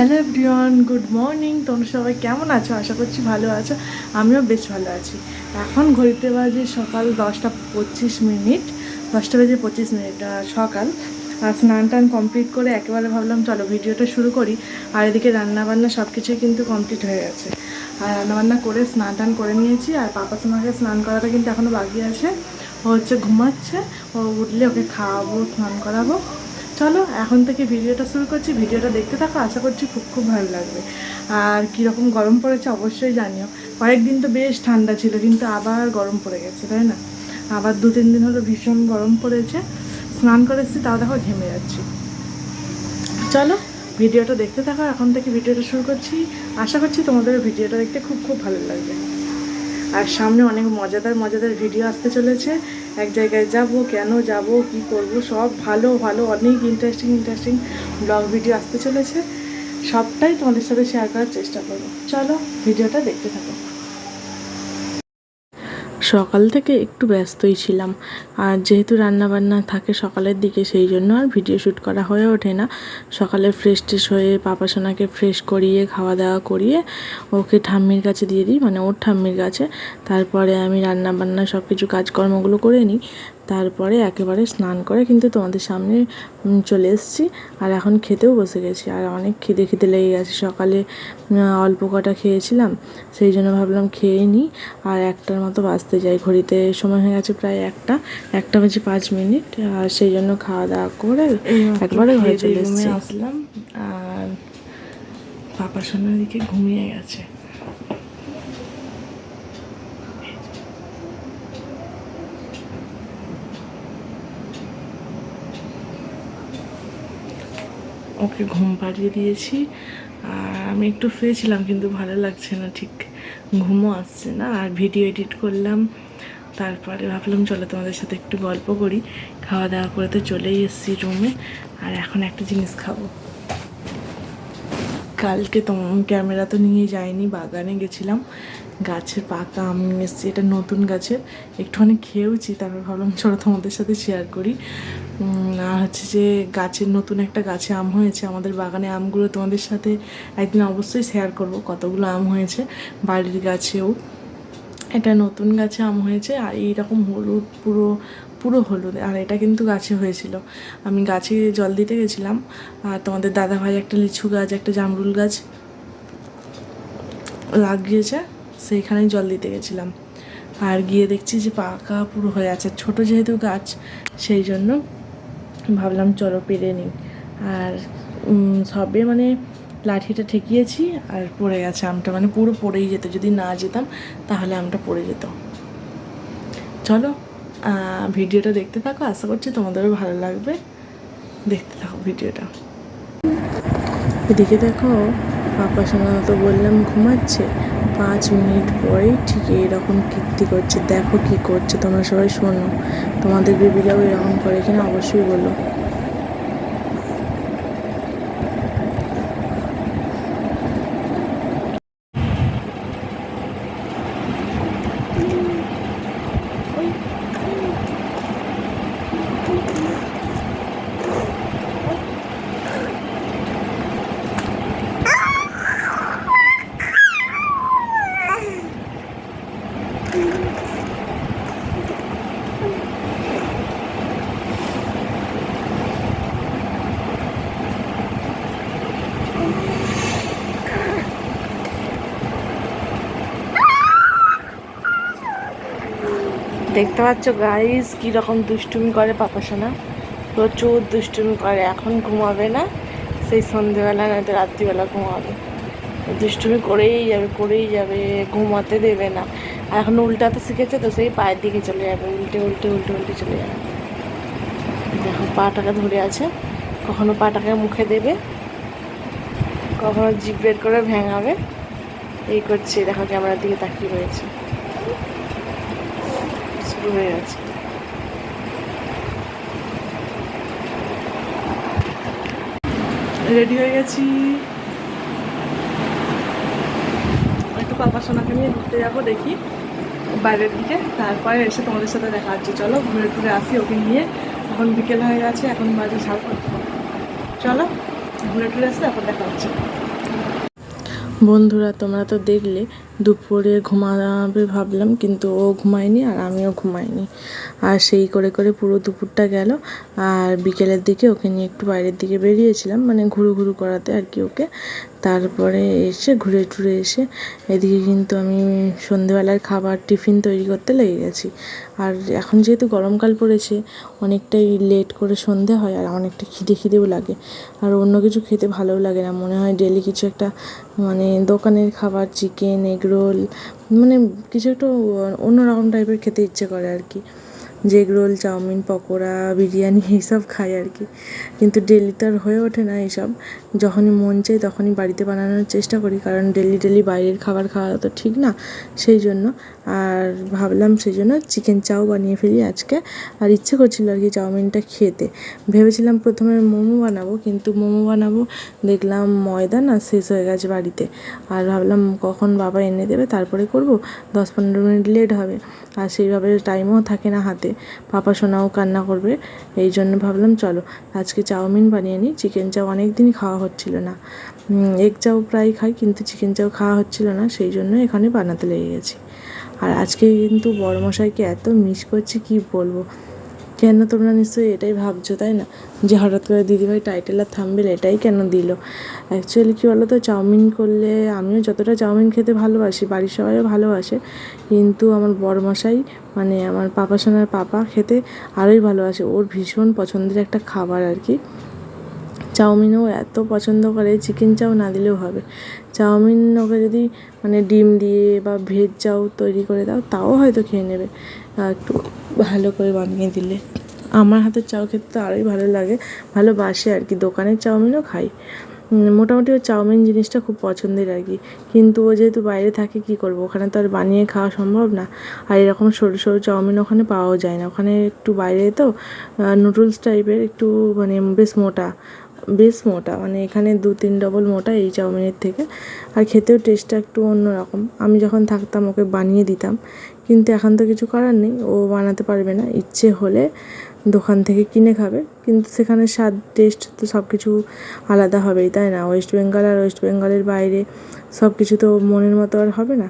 Hello everyone, good morning. তোমরা সবাই কেমন আছো? আশা করছি ভালো আছো। আমিও বেশ ভালো আছি। এখন ঘড়িতে বাজে সকাল দশটা পঁচিশ মিনিট। দশটা বেজে পঁচিশ মিনিট সকাল। আর স্নান টান কমপ্লিট করে একেবারে ভাবলাম, চলো ভিডিওটা শুরু করি। আর এদিকে রান্নাবান্না সব কিছুই কিন্তু কমপ্লিট হয়ে গেছে। আর রান্নাবান্না করে স্নান টান করে নিয়েছি। আর পাপা সোনাকে স্নান করাটা কিন্তু এখনও বাকি আছে। ও হচ্ছে ঘুমাচ্ছে। ও উঠলে ওকে খাওয়াবো, স্নান করাবো। চলো, এখন থেকে ভিডিওটা শুরু করছি। ভিডিওটা দেখতে থাকো, আশা করছি খুব খুব ভালো লাগবে। আর কীরকম গরম পড়েছে অবশ্যই জানিও। কয়েকদিন তো বেশ ঠান্ডা ছিল, কিন্তু আবার গরম পড়ে গেছে, তাই না? আবার দু তিন দিন হলো ভীষণ গরম পড়েছে। স্নান করে এসেছি, তাও দেখো ঘেমে যাচ্ছি। চলো, ভিডিওটা দেখতে থাকো। এখন থেকে ভিডিওটা শুরু করছি। আশা করছি তোমাদের ভিডিওটা দেখতে খুব খুব ভালো লাগবে। আর সামনে অনেক মজাদার মজাদার ভিডিও আসতে চলেছে। এক জায়গায় যাব, কেন যাব, কি করব, সব ভালো ভালো, অনেক ইন্টারেস্টিং ইন্টারেস্টিং ব্লগ ভিডিও আসতে চলেছে। সবটাই তোমাদের সাথে শেয়ার করার চেষ্টা করব। চলো ভিডিওটা দেখতে থাকো। সকাল থেকে একটু ব্যস্তই ছিলাম। আর যেহেতু রান্নাবান্না থাকে সকালের দিকে, সেই জন্য আর ভিডিও শ্যুট করা হয়ে ওঠে না। সকালে ফ্রেশ ট্রেশ হয়ে পাপাসোনাকে ফ্রেশ করিয়ে খাওয়া দাওয়া করিয়ে ওকে ঠাম্মির কাছে দিয়ে দিই মানে ওর ঠাম্মির কাছে। তারপরে আমি রান্নাবান্না সব কিছু কাজকর্মগুলো করে নিই। তারপরে একেবারে স্নান করে কিন্তু তোমাদের সামনে চলে এসেছি। আর এখন খেতেও বসে গেছি। আর অনেক খিদে খিদে লেগে গেছে। সকালে অল্প কটা খেয়েছিলাম সেই জন্য ভাবলাম খেয়ে নিই। আর একটার মতো বাঁচতে যাই। ঘড়িতে সময় হয়ে গেছে প্রায় একটা। একটা বেজে পাঁচ মিনিট। আর সেই জন্য খাওয়া দাওয়া করে একবারে ঘরে চলে এসেছি। আসলাম। আর পাপা সোনার দিকে ঘুমিয়ে গেছে। ওকে ঘুম পাড়িয়ে দিয়েছি। আর আমি একটু শুয়েছিলাম কিন্তু ভালো লাগছে না ঠিক। ঘুমও আসছে না। আর ভিডিও এডিট করলাম। তারপরে ভাবলাম, চলো তোমাদের সাথে একটু গল্প করি। খাওয়া দাওয়া করে তো চলেই এসেছি রুমে আর এখন একটা জিনিস খাব। কালকে তো ক্যামেরা তো নিয়ে যাইনি, বাগানে গেছিলাম। গাছের পাকা আম এসেছি, এটা নতুন গাছের। একটুখানি খেয়েওছি, তারপর ভাবলাম, চলো তোমাদের সাথে শেয়ার করি। আর হচ্ছে যে গাছের নতুন একটা গাছে আম হয়েছে, আমাদের বাগানে আমগুলো তোমাদের সাথে একদিন অবশ্যই শেয়ার করব কতগুলো আম হয়েছে বাড়ির গাছেও। এটা নতুন গাছে আম হয়েছে আর এইরকম হলুদ, পুরো পুরো হলুদ, আর এটা কিন্তু গাছে হয়েছিল। আমি গাছে জল দিতে গেছিলাম, আর তোমাদের দাদা ভাই একটা লিচু গাছ, একটা জামরুল গাছ লাগিয়েছে, সেইখানেই জল দিতে গেছিলাম। আর গিয়ে দেখছি যে পাকা পুরো হয়ে আছে, ছোট যেহেতু গাছ, সেই জন্য ভাবলাম চলো পেরে নিই। আর সবে মানে লাঠিটা ঠেকিয়েছি আর পড়ে গেছে আমটা। মানে পুরো পড়েই যেত, যদি না যেতাম তাহলে আমটা পড়ে যেত। চলো ভিডিওটা দেখতে থাকো। আশা করছি তোমাদেরও ভালো লাগবে। দেখতে থাকো ভিডিওটা। এদিকে দেখো পাপা সাধারণত বললাম ঘুমাচ্ছে। পাঁচ মিনিট পরেই ঠিক এরকম কীর্তি করছে। দেখো কি করছে, তোমরা সবাই শোনো। তোমাদের বিবিরাও এরকম করে কিনা অবশ্যই বলো। দেখতে পাচ্ছ গাইস কীরকম দুষ্টুমি করে পাপা সোনা। প্রচুর দুষ্টুমি করে, এখন ঘুমাবে না, সেই সন্ধেবেলা নয়তো রাত্রিবেলা ঘুমাবে। দুষ্টুমি করেই যাবে করেই যাবে, ঘুমাতে দেবে না। এখন উল্টাতে শিখেছে তো, সেই পায়ের দিকে চলে যাবে, উল্টে উল্টে উল্টে উল্টে চলে যাবে। দেখো, পাটাকে ধরে আছে, কখনো পাটাকে মুখে দেবে, কখনো জিভ বের করে ভেঙাবে। এই করছে, দেখো ক্যামেরার দিকে তাকিয়ে রয়েছে। শুরু হয়ে গেছে রেডি হয়ে গেছি। একটু পাপা সোনাকে নিয়ে ঘুরতে যাব, দেখি বাইরের দিকে। তারপরে এসে তোমাদের সাথে দেখা হচ্ছে। চলো, ঘুরে ঘুরে আসি, ওকে নিয়ে। এখন বিকেল হয়ে গেছে, এখন বাজে পাঁচটা। চলো, ঘুরে টুরে আসলে তারপর দেখা হচ্ছে। বন্ধুরা, তোমরা তো দেখলে, দুপুরে ঘুমাবে ভাবলাম, কিন্তু ও ঘুমায়নি আর আমিও ঘুমাইনি। আর সেই করে করে পুরো দুপুরটা গেল, আর বিকেলের দিকে ওকে নিয়ে একটু বাইরের দিকে বেরিয়েছিলাম মানে ঘুরু ঘুরু করাতে আর কি ওকে। তারপরে এসে ঘুরে টুরে এসে এদিকে কিন্তু আমি সন্ধেবেলার খাবার, টিফিন তৈরি করতে লেগে গেছি। আর এখন যেহেতু গরমকাল পড়েছে, অনেকটাই লেট করে সন্ধে হয় আর অনেকটা খিদে খিদেও লাগে। আর অন্য কিছু খেতে ভালোও লাগে না। মনে হয় ডেলি কিছু একটা মানে দোকানের খাবার চিকেন এগ রোল মানে কিছু একটু অন্যরকম টাইপের খেতে ইচ্ছে করে আর কি। যে রোল, চাউমিন, পকোড়া, বিরিয়ানি এইসব খাই আর কি। কিন্তু ডেলি তো আর হয়ে ওঠে না এইসব। যখনই মন চাই তখনই বাড়িতে বানানোর চেষ্টা করি, কারণ ডেলি ডেলি বাইরের খাবার খাওয়া তো ঠিক না সেই জন্য। আর ভাবলাম সেই জন্য চিকেন চাও বানিয়ে ফেলি আজকে। আর ইচ্ছে করছিল আর কি চাউমিনটা খেতে। ভেবেছিলাম প্রথমে মোমো বানাবো, কিন্তু মোমো বানাবো, দেখলাম ময়দা না শেষ হয়ে গেছে বাড়িতে। আর ভাবলাম কখন বাবা এনে দেবে, তারপরে করব। দশ পনেরো মিনিট লেট হবে। আর সেইভাবে টাইমও থাকে না হাতে। পাপা সোনাও কান্না করবে, এই জন্য ভাবলাম চলো, আজকে চাউমিন বানিয়ে নিই, চিকেন চাউ অনেক দিন খাওয়া হচ্ছিল না। এগ চাউ প্রায় খাই, কিন্তু চিকেন চাও খাওয়া হচ্ছিল না, সেই জন্য এখানে বানাতে লেগে গেছি। আর আজকে কিন্তু বড়মশাইকে এত মিস করছি, কি বলব? কেন তোমরা নিশ্চয়ই এটাই ভাবছ, তাই না? যে হঠাৎ করে দিদিভাই টাইটেল আর থাম্বেল এটাই কেন দিল? অ্যাকচুয়ালি কী বলো তো চাউমিন করলে আমিও যতটা চাউমিন খেতে ভালোবাসি, বাড়ির সবাইও ভালোবাসে, কিন্তু আমার বড়মশাই মানে আমার পাপা সোনার পাপা খেতে আরোই ভালোবাসে। ওর ভীষণ পছন্দের একটা খাবার আর কি। চাউমিনও এত পছন্দ করে চিকেন চাও না দিলেও হবে। চাউমিন ওকে যদি মানে ডিম দিয়ে বা ভেজ চাও তৈরি করে দাও, তাও হয়তো খেয়ে নেবে। একটু ভালো করে বানিয়ে দিলে। আমার হাতের চাউ খেতে তো আরোই ভালো লাগে। ভালোবাসে আর কি, দোকানের চাউমিনও খাই। মোটামুটি ওর চাউমিন জিনিসটা খুব পছন্দের আর কি। কিন্তু ও যেহেতু বাইরে থাকে, কি করব? ওখানে তো আর বানিয়ে খাওয়া সম্ভব না। আর এরকম সরু সরু চাউমিন ওখানে পাওয়াও যায় না। ওখানে একটু বাইরে তো নুডলস টাইপের একটু মানে বেশ মোটা বেশ মোটা। মানে এখানে দু তিন ডবল মোটা এই চাউমিনের থেকে। আর খেতেও টেস্টটা একটু অন্যরকম। আমি যখন থাকতাম, ওকে বানিয়ে দিতাম। কিন্তু এখন তো কিছু করার নেই। ও বানাতে পারবে না। ইচ্ছে হলে দোকান থেকে কিনে খাবে। কিন্তু সেখানে স্বাদ টেস্ট তো সব কিছু আলাদা হবেই, তাই না? ওয়েস্ট বেঙ্গল আর ওয়েস্ট বেঙ্গলের বাইরে সব কিছু তো মনের মতো আর হবে না।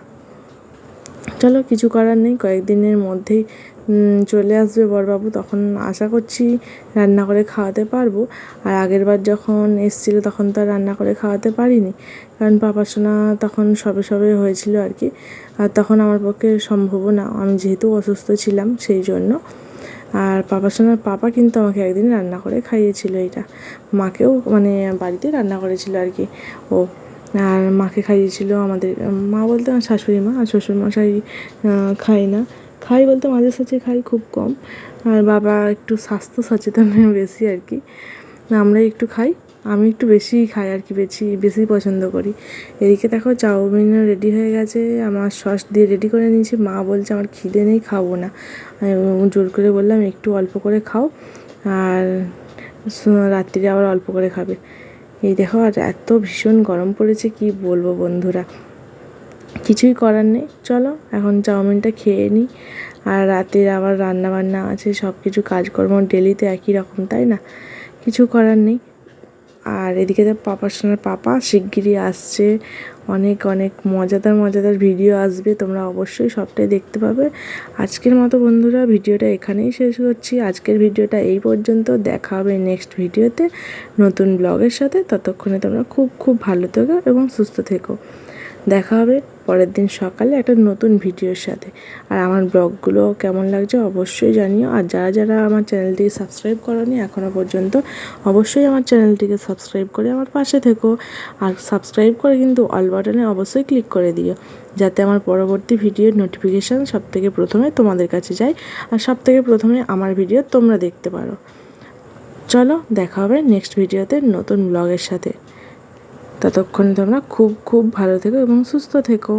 চলো, কিছু করার নেই। কয়েকদিনের মধ্যেই চলে আসবে বড়বাবু তখন আশা করছি রান্না করে খাওয়াতে পারব। আর আগের বার যখন এসেছিল, তখন তো আর রান্না করে খাওয়াতে পারিনি। কারণ পাপা সোনা তখন সবে সবে হয়েছিল আর কি। আর তখন আমার পক্ষে সম্ভবও না। আমি যেহেতু অসুস্থ ছিলাম, সেই জন্য। আর পাপা সোনার পাপা কিন্তু আমাকে একদিন রান্না করে খাইয়েছিল এটা। মাকেও মানে বাড়িতে রান্না করেছিল আর কি। ও আর মাকে খাইয়েছিল আমাদের মা বলতে আমার শাশুড়ি মা আর শ্বশুরমশাই আহ, খায় না। খাই বলতে মাঝে সাঝে খাই খুব কম। আর বাবা একটু স্বাস্থ্য সচেতন বেশি আর কি। আমরা একটু খাই আমি একটু বেশিই খাই আর কি বেশি বেশি পছন্দ করি। এদিকে দেখো চাউমিনও রেডি হয়ে গেছে আমার সস দিয়ে রেডি করে নিয়েছি। মা বলছে আমার খিদে নেই খাব না। জোর করে বললাম একটু অল্প করে খাও। আর রাত্রিরে আবার অল্প করে খাবে। এই দেখো, আর এত ভীষণ গরম পড়েছে, কি বলব বন্ধুরা? কিছুই করার নেই। চলো, এখন চাউমিনটা খেয়ে নিই আর রাতের আবার রান্না বান্না আছে সব কিছু কাজকর্ম ডেলিতে একই রকম, তাই না? কিছু করার নেই। আর এদিকে তো পাপার সোনার পাপা শিগগিরই আসছে। অনেক অনেক মজাদার মজাদার ভিডিও আসবে, তোমরা অবশ্যই সবটাই দেখতে পাবে। আজকের মতো বন্ধুরা, ভিডিওটা এখানেই শেষ করছি। আজকের ভিডিওটা এই পর্যন্ত, দেখা হবে নেক্সট ভিডিওতে নতুন ব্লগের সাথে। ততক্ষণে তোমরা খুব খুব ভালো থেকো এবং সুস্থ থেকো। দেখা হবে পরের দিন সকালে একটা নতুন ভিডিওর সাথে। আর আমার ব্লগগুলো কেমন লাগছে অবশ্যই জানিও। আর যারা যারা আমার চ্যানেলটিকে সাবস্ক্রাইব করনি এখনও পর্যন্ত, অবশ্যই আমার চ্যানেলটিকে সাবস্ক্রাইব করে আমার পাশে থেকো। আর সাবস্ক্রাইব করে কিন্তু অল বাটনে অবশ্যই ক্লিক করে দিও, যাতে আমার পরবর্তী ভিডিওর নোটিফিকেশান সব থেকে প্রথমে তোমাদের কাছে যায় আর সব থেকে প্রথমে আমার ভিডিও তোমরা দেখতে পারো। চলো দেখা হবে নেক্সট ভিডিওতে নতুন ব্লগের সাথে। ততক্ষণ তোমরা খুব খুব ভালো থেকো এবং সুস্থ থেকো।